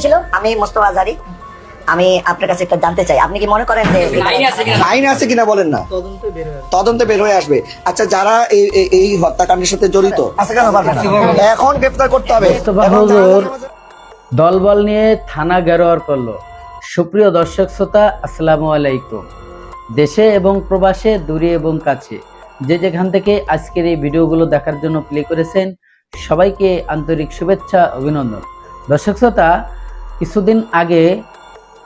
ছিল আমি মোস্তফা আজহারি আমি আপনার কাছে একটা জানতে চাই। আপনি কি মনে করেন যে আইন আছে কিনা? বলেন না? তদন্তে বের হয়ে আসবে। আচ্ছা যারা এই এই- হত্যাকাণ্ডের সাথে জড়িত আচ্ছা কেন পারবে না? এখন গ্রেফতার করতে হবে। দলবল নিয়ে থানা গেরোয়ার করল। সুপ্রিয় দর্শক শ্রোতা আসসালামু আলাইকুম। দেশে এবং প্রবাসে দূরে এবং কাছে যে যেখান থেকে আজকের এই ভিডিওগুলো দেখার জন্য প্লে করেছেন সবাইকে আন্তরিক শুভেচ্ছা অভিনন্দন। দর্শক শ্রোতা, কিছুদিন আগে,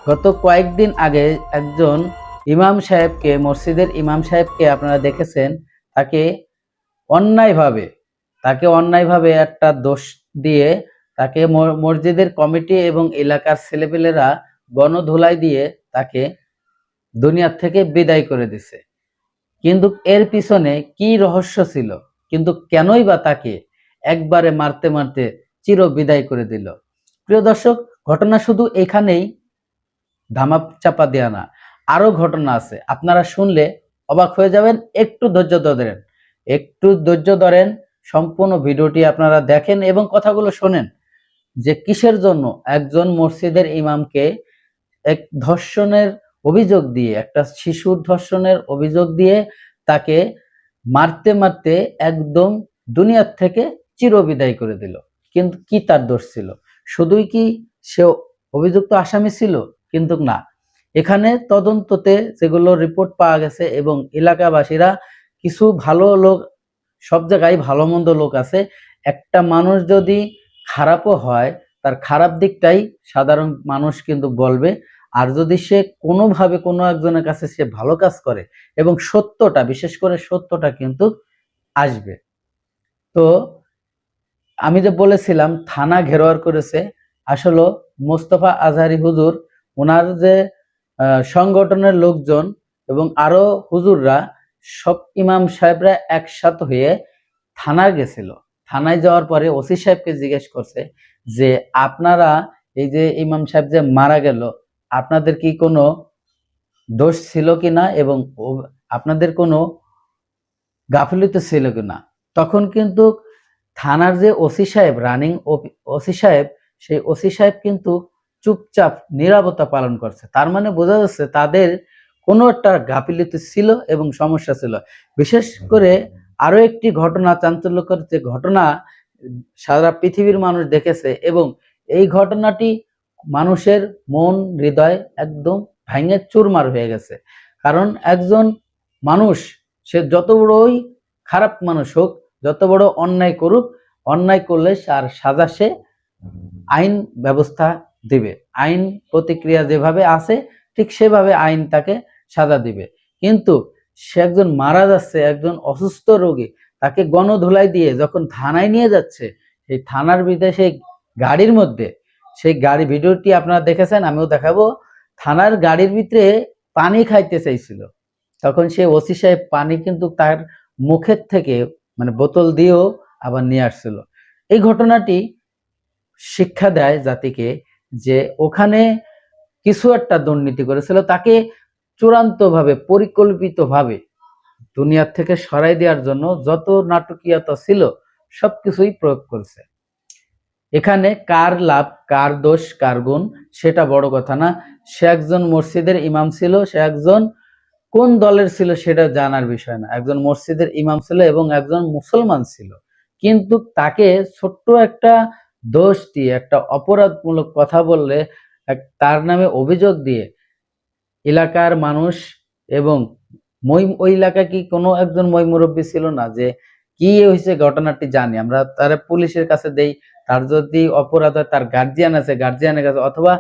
গত কয়েকদিন আগে একজন ইমাম সাহেবকে, মসজিদের ইমাম সাহেবকে আপনারা দেখেছেন, তাকে অন্যায়ভাবে তাকে অন্যায়ভাবে একটা দোষ দিয়ে তাকে মসজিদের কমিটি এবং এলাকার ছেলেপেলেরা গণধুলাই দিয়ে তাকে দুনিয়ার থেকে বিদায় করে দিছে। কিন্তু এর পিছনে কি রহস্য ছিল? কিন্তু কেনই বা তাকে একবারে মারতে মারতে চির বিদায় করে দিল? প্রিয় দর্শক, ঘটনা শুধু এখানেই ধামা চাপা দেয়া না, আরও ঘটনা আছে। আপনারা শুনলে অবাক হয়ে যাবেন, একটু ধৈর্য ধরেন। একটু ধৈর্য ধরেন, সম্পূর্ণ ভিডিওটি আপনারা দেখেন এবং কথাগুলো শোনেন যে কিসের জন্য একজন মসজিদের ইমামকে এক ধর্ষণের অভিযোগ দিয়ে, একটা শিশুর ধর্ষণের অভিযোগ দিয়ে তাকে মারতে মারতে একদম দুনিয়ার থেকে চিরবিদায় করে দিল। কিন্তু কি তার দোষ ছিল? শুধুই কি সে অভিযুক্ত আসামি ছিল? কিন্তু না। এখানে তদন্ততে যেগুলো রিপোর্ট পাওয়া গেছে এবং এলাকাবাসীরা কিছু ভালো লোক, সব জায়গায় ভালো মন্দ লোক আছে, একটা মানুষ যদি খারাপও হয়, তার খারাপ দিকটাই সাধারণ মানুষ কিন্তু বলবে। আর যদি সে কোনোভাবে কোনো একজনের কাছে সে ভালো কাজ করে এবং সত্যটা, বিশেষ করে সত্যটা কিন্তু আসবে। তো আমি যে বলেছিলাম, থানা ঘেরোয়ার করেছে, আসলে মোস্তফা আজহারি হুজুর, ওনার যে সংগঠনের লোকজন এবং আরও হুজুররা, সব ইমাম সাহেবরা একসাথে হয়ে থানায় গেছিল। থানায় যাওয়ার পরে ওসি সাহেবকে জিজ্ঞেস করছে যে, আপনারা এই যে ইমাম সাহেব যে মারা গেল, আপনাদের কি কোনো দোষ ছিল কিনা এবং আপনাদের কোনো গাফিলতি ছিল কিনা? তখন কিন্তু থানার যে ওসি সাহেব রানিং ওসি সাহেব, সেই ওসি সাহেব কিন্তু চুপচাপ নিরাপত্তা পালন করছে। তার মানে বোঝা যাচ্ছে তাদের কোনো একটা গাফিলতি ছিল এবং সমস্যা ছিল। বিশেষ করে আরও একটি ঘটনা, চাঞ্চল্যকর যে ঘটনা, সারা পৃথিবীর মানুষ দেখেছে এবং এই ঘটনাটি মানুষের মন, হৃদয় একদম ভেঙে চুরমার হয়ে গেছে। কারণ একজন মানুষ, সে যত বড়ই খারাপ মানুষ হোক যত বড় অন্যায় করুক, অন্যায় করলে তার সাজা সে আইন ব্যবস্থা দিবে। আইন প্রতিক্রিয়া যেভাবে আছে, ঠিক সেভাবে আইন তাকে সাজা দিবে। কিন্তু সে একজন মারা যাচ্ছে, একজন অসুস্থ রোগী, তাকে গণধুলাই দিয়ে যখন থানায় নিয়ে যাচ্ছে, সেই থানার ভিতরে সেই গাড়ির মধ্যে, সেই গাড়ি ভিডিওটি আপনারা দেখেছেন, আমিও দেখাবো, থানার গাড়ির ভিতরে পানি খাইতে চাইছিল। তখন সে ওসি সাহেব পানি কিন্তু তার মুখের থেকে মানে বোতল দিয়েও আবার নিয়ে আসছিল। এই ঘটনাটি শিক্ষা দেয় জাতিকে যে ওখানে কিছু একটা দুর্নীতি করেছিল, তাকে চূড়ান্তভাবে, পরিকল্পিতভাবে দুনিয়ার থেকে সরাই দেওয়ার জন্য যত নাটকীয়তা ছিল, সবকিছুই প্রয়োগ করছে। এখানে কার লাভ, কার দোষ, কার গুণ, সেটা বড় কথা না। সে একজন মসজিদের ইমাম ছিল, সে একজন কোন দলের ছিল সেটা জানার বিষয় না। একজন মসজিদের ইমাম ছিল এবং একজন মুসলমান ছিল। কিন্তু তাকে ছোট্ট একটা দোষ দিয়ে একটা অপরাধমূলক কথা বললে তার নামে অভিযোগ দিয়ে এলাকার মানুষ এবং মই, ওই এলাকা কি কোনো একজন মই মুরব্বী ছিল না যে কি হয়েছে ঘটনাটি জানি। আমরা তারা পুলিশের কাছে দেই, তার যদি অপরাধ হয়, তার গার্জিয়ান আছে গার্জিয়ানের কাছে, অথবা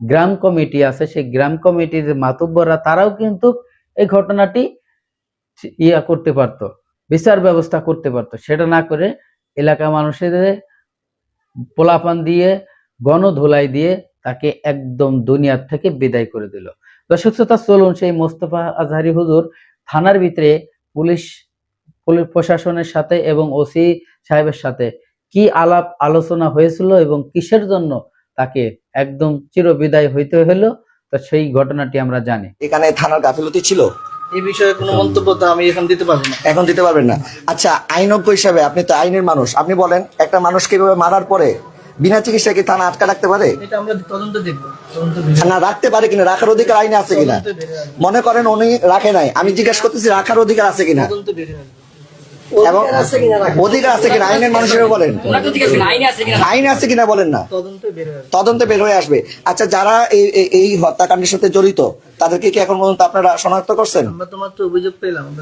গ্রাম কমিটি আছে, সেই গ্রাম কমিটির মাতব্বররা তারাও কিন্তু এই ঘটনাটি ইয়া করতে পারতো, বিচার ব্যবস্থা করতে পারতো। সেটা না করে এলাকা মানুষের পোলাপান দিয়ে, গণধোলাই দিয়ে তাকে একদম দুনিয়ার থেকে বিদায় করে দিল। দর্শক শ্রোতা, চলুন সেই মোস্তফা আজহারি হুজুর থানার ভিতরে পুলিশ পুলিশ প্রশাসনের সাথে এবং ওসি সাহেবের সাথে কি আলাপ আলোচনা হয়েছিল এবং কিসের জন্য তাকে একদম চিরবিদায় হইতে হলো তো সেই ঘটনাটি আমরা জানি। এখানে থানার গাফিলতি ছিল? এই বিষয়ে কোনো মন্তব্য তো আমি এখন দিতে পারব না। এখন দিতে পারবেন না। আচ্ছা আইনজ্ঞ হিসাবে আপনি তো আইনের মানুষ। আপনি বলেন একটা মানুষকে এভাবে মারার পরে বিনা চিকিৎসায় কি থানা আটকা রাখতে পারে? এটা আমরা তদন্ত দেখব। না রাখতে পারে কিনা রাখার অধিকার আইনে আছে কিনা। মনে করেন উনি রাখে নাই। আমি জিজ্ঞেস করতেছি রাখার অধিকার আছে কিনা? তদন্ত। এবং অধিকার আছে কিনা আইনের মানুষেরা বলেন। আইন আছে কিনা? বলেন না। তদন্তে বের হয়ে আসবে। তদন্তে বের হয়ে আসবে। আচ্ছা যারা এই এই- হত্যাকাণ্ডের সাথে জড়িত তাদেরকে কি এখন পর্যন্ত আপনারা শনাক্ত করছেন? আমরা তো মাত্র অভিযোগ পেলাম।